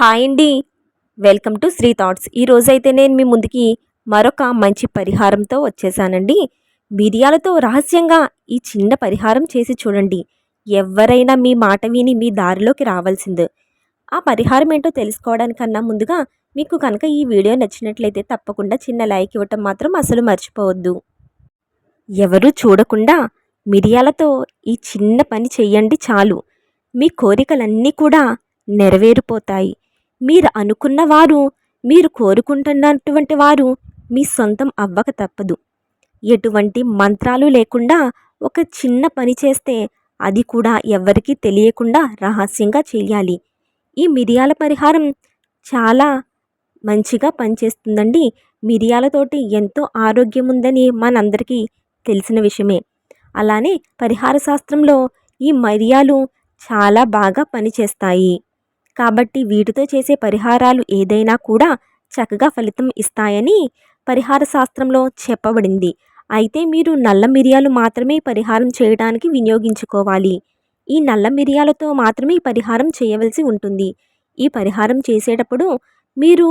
Hi అండి. Welcome to Sri thoughts. ఈ రోజైతే నేను మీ ముందుకి మరొక మంచి పరిహారంతో వచ్చేసానండి. మిరియాలతో రహస్యంగా ఈ చిన్న పరిహారం చేసి చూడండి. ఎవరైనా మీ మాట విని మీ దారిలోకి రావాల్సిందే. ఆ పరిహారం ఏంటో తెలుసుకోవడానికన్నా ముందుగా మీకు కనుక ఈ వీడియో నచ్చినట్లయితే తప్పకుండా చిన్న లైక్ ఇవ్వటం మాత్రం అసలు మర్చిపోవద్దు. ఎవరు చూడకుండా మిరియాలతో ఈ చిన్న పని చెయ్యండి చాలు. మీ కోరికలన్నీ కూడా నెరవేరిపోతాయి. మీరు అనుకున్న వారు మీరు కోరుకుంటున్నటువంటి వారు మీ సొంతం అవ్వక తప్పదు. ఎటువంటి మంత్రాలు లేకుండా ఒక చిన్న పని చేస్తే అది కూడా ఎవరికీ తెలియకుండా రహస్యంగా చేయాలి. ఈ మిరియాల పరిహారం చాలా మంచిగా పనిచేస్తుందండి. మిరియాలతోటి ఎంతో ఆరోగ్యం ఉందని మనందరికీ తెలిసిన విషయమే. అలానే పరిహార శాస్త్రంలో ఈ మిరియాలు చాలా బాగా పనిచేస్తాయి. కాబట్టి వీటితో చేసే పరిహారాలు ఏదైనా కూడా చక్కగా ఫలితం ఇస్తాయని పరిహార శాస్త్రంలో చెప్పబడింది. అయితే మీరు నల్ల మిరియాలు మాత్రమే పరిహారం చేయడానికి వినియోగించుకోవాలి. ఈ నల్ల మిరియాలతో మాత్రమే పరిహారం చేయవలసి ఉంటుంది. ఈ పరిహారం చేసేటప్పుడు మీరు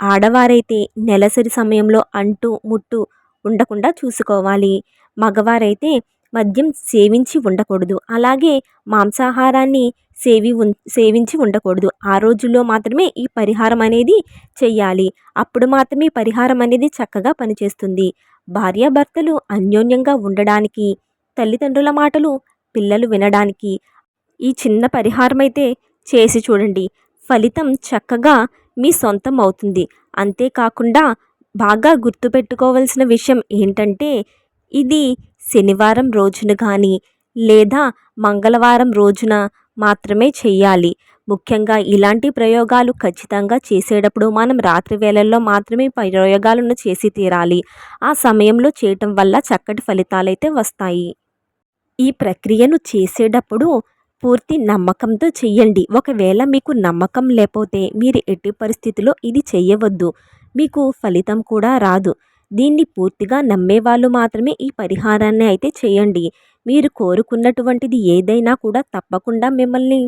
ఆడవారైతే నెలసరి సమయంలో అంటు ముట్టు ఉండకుండా చూసుకోవాలి. మగవారైతే మద్యం సేవించి ఉండకూడదు. అలాగే మాంసాహారాన్ని సేవి సేవించి ఉండకూడదు. ఆ రోజుల్లో మాత్రమే ఈ పరిహారం అనేది చెయ్యాలి. అప్పుడు మాత్రమే పరిహారం అనేది చక్కగా పనిచేస్తుంది. భార్యాభర్తలు అన్యోన్యంగా ఉండడానికి తల్లిదండ్రుల మాటలు పిల్లలు వినడానికి ఈ చిన్న పరిహారం అయితే చేసి చూడండి. ఫలితం చక్కగా మీ సొంతం అవుతుంది. అంతేకాకుండా బాగా గుర్తుపెట్టుకోవాల్సిన విషయం ఏంటంటే ఇది శనివారం రోజున కానీ లేదా మంగళవారం రోజున మాత్రమే చేయాలి. ముఖ్యంగా ఇలాంటి ప్రయోగాలు ఖచ్చితంగా చేసేటప్పుడు మనం రాత్రి వేళల్లో మాత్రమే ప్రయోగాలను చేసి తీరాలి. ఆ సమయంలో చేయటం వల్ల చక్కటి ఫలితాలైతే వస్తాయి. ఈ ప్రక్రియను చేసేటప్పుడు పూర్తి నమ్మకంతో చెయ్యండి ఒకవేళ మీకు నమ్మకం లేకపోతే మీరు ఎట్టి పరిస్థితిలో ఇది చేయవద్దు. మీకు ఫలితం కూడా రాదు. దీన్ని పూర్తిగా నమ్మేవాళ్ళు మాత్రమే ఈ పరిహారాన్ని అయితే చేయండి. మీరు కోరుకున్నటువంటిది ఏదైనా కూడా తప్పకుండా మిమ్మల్ని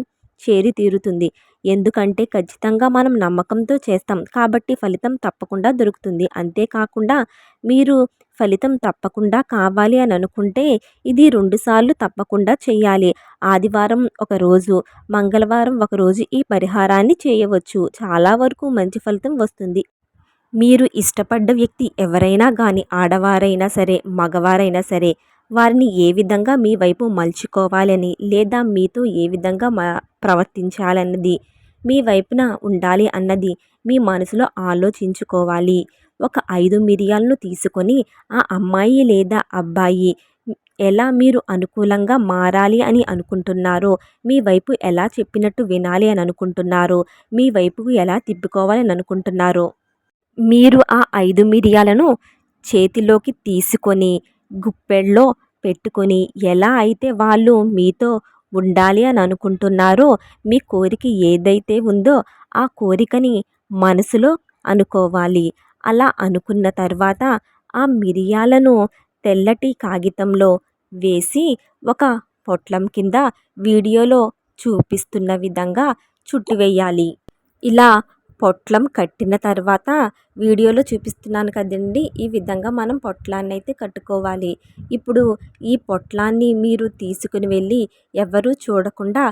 చేరి తీరుతుంది ఎందుకంటే ఖచ్చితంగా మనం నమ్మకంతో చేస్తాం. కాబట్టి ఫలితం తప్పకుండా దొరుకుతుంది. అంతేకాకుండా మీరు ఫలితం తప్పకుండా కావాలి అని అనుకుంటే ఇది రెండుసార్లు తప్పకుండా చేయాలి. ఆదివారం ఒక రోజు మంగళవారం ఒక రోజు ఈ పరిహారాన్ని చేయవచ్చు. చాలా వరకు మంచి ఫలితం వస్తుంది. మీరు ఇష్టపడ్డ వ్యక్తి ఎవరైనా కానీ ఆడవారైనా సరే మగవారైనా సరే వారిని ఏ విధంగా మీ వైపు మలుచుకోవాలని లేదా మీతో ఏ విధంగా మా ప్రవర్తించాలన్నది మీ వైపున ఉండాలి అన్నది మీ మనసులో ఆలోచించుకోవాలి. ఒక ఐదు మిరియాలను తీసుకొని ఆ అమ్మాయి లేదా అబ్బాయి ఎలా మీరు అనుకూలంగా మారాలి అని అనుకుంటున్నారో మీ వైపు ఎలా చెప్పినట్టు వినాలి అని అనుకుంటున్నారో మీ వైపుకు ఎలా తిప్పుకోవాలని అనుకుంటున్నారో మీరు ఆ ఐదు మిరియాలను చేతిలోకి తీసుకొని గుప్పెల్లో పెట్టుకొని ఎలా అయితే వాళ్ళు మీతో ఉండాలి అని అనుకుంటున్నారో మీ కోరిక ఏదైతే ఉందో ఆ కోరికని మనసులో అనుకోవాలి. అలా అనుకున్న తర్వాత ఆ మిరియాలను తెల్లటి కాగితంలో వేసి ఒక పొట్లం కింద వీడియోలో చూపిస్తున్న విధంగా చుట్టివేయాలి ఇలా పొట్లం కట్టిన తర్వాత వీడియోలో చూపిస్తున్నాను కదండి. ఈ విధంగా మనం పొట్లాన్ని అయితే కట్టుకోవాలి. ఇప్పుడు ఈ పొట్లాన్ని మీరు తీసుకుని వెళ్ళి ఎవరూ చూడకుండా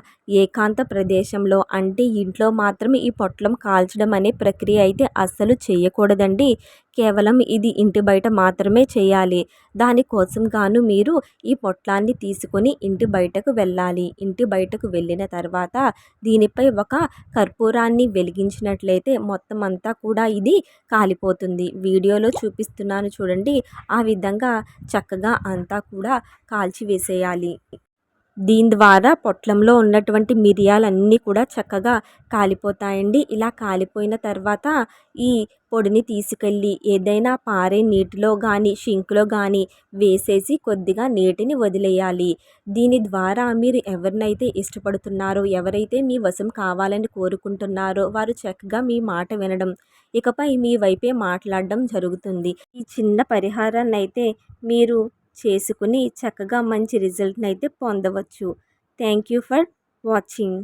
ఏకాంత ప్రదేశంలో అంటే ఇంట్లో మాత్రమే ఈ పొట్లం కాల్చడం అనే ప్రక్రియ అయితే అస్సలు చేయకూడదండి. కేవలం ఇది ఇంటి బయట మాత్రమే చేయాలి. దానికోసం గాను మీరు ఈ పొట్లాన్ని తీసుకొని ఇంటి బయటకు వెళ్ళాలి. ఇంటి బయటకు వెళ్ళిన తర్వాత దీనిపై ఒక కర్పూరాన్ని వెలిగించినట్లయితే మొత్తం అంతా కూడా ఇది కాలిపోతుంది. వీడియోలో చూపిస్తున్నాను చూడండి. ఆ విధంగా చక్కగా అంతా కూడా కాల్చి వేసేయాలి దీని ద్వారా పొట్లంలో ఉన్నటువంటి మిరియాలన్నీ కూడా చక్కగా కాలిపోతాయండి. ఇలా కాలిపోయిన తర్వాత ఈ పొడిని తీసుకెళ్ళి ఏదైనా పారే నీటిలో కానీ షింక్లో కానీ వేసేసి కొద్దిగా నీటిని వదిలేయాలి. దీని ద్వారా మీరు ఎవరినైతే ఇష్టపడుతున్నారో ఎవరైతే మీ వశం కావాలని కోరుకుంటున్నారో వారు చక్కగా మీ మాట వినడం ఇకపై మీ వైపే మాట్లాడడం జరుగుతుంది. ఈ చిన్న పరిహారాన్ని అయితే మీరు చేసుకుని చక్కగా మంచి రిజల్ట్ని అయితే పొందవచ్చు. Thank you for watching.